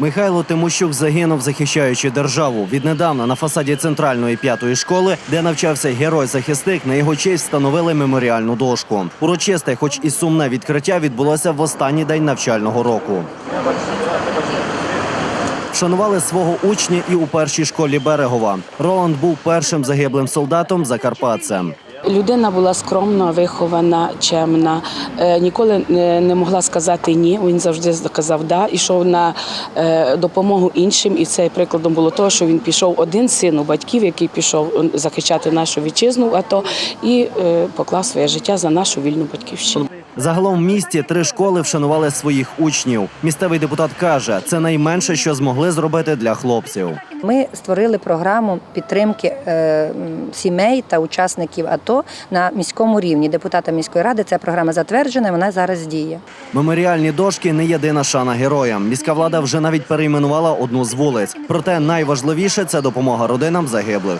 Михайло Тимощук загинув, захищаючи державу. Віднедавна на фасаді центральної п'ятої школи, де навчався герой-захисник, на його честь встановили меморіальну дошку. Урочисте, хоч і сумне відкриття, відбулося в останній день навчального року. Вшанували свого учня і у першій школі Берегова. Роланд був першим загиблим солдатом закарпатцем. Людина була скромна, вихована, чемна, е, ніколи не могла сказати ні. Він завжди казав да, ішов на е, допомогу іншим. І це прикладом було того, що він пішов один син у батьків, який пішов захищати нашу вітчизну, АТО, і е, поклав своє життя за нашу вільну батьківщину. Загалом в місті три школи вшанували своїх учнів. Місцевий депутат каже, це найменше, що змогли зробити для хлопців. Ми створили програму підтримки е, сімей та учасників АТО на міському рівні. Депутата міської ради ця програма затверджена. Вона зараз діє. Меморіальні дошки не єдина шана героям. Міська влада вже навіть перейменувала одну з вулиць. Проте найважливіше це допомога родинам загиблих.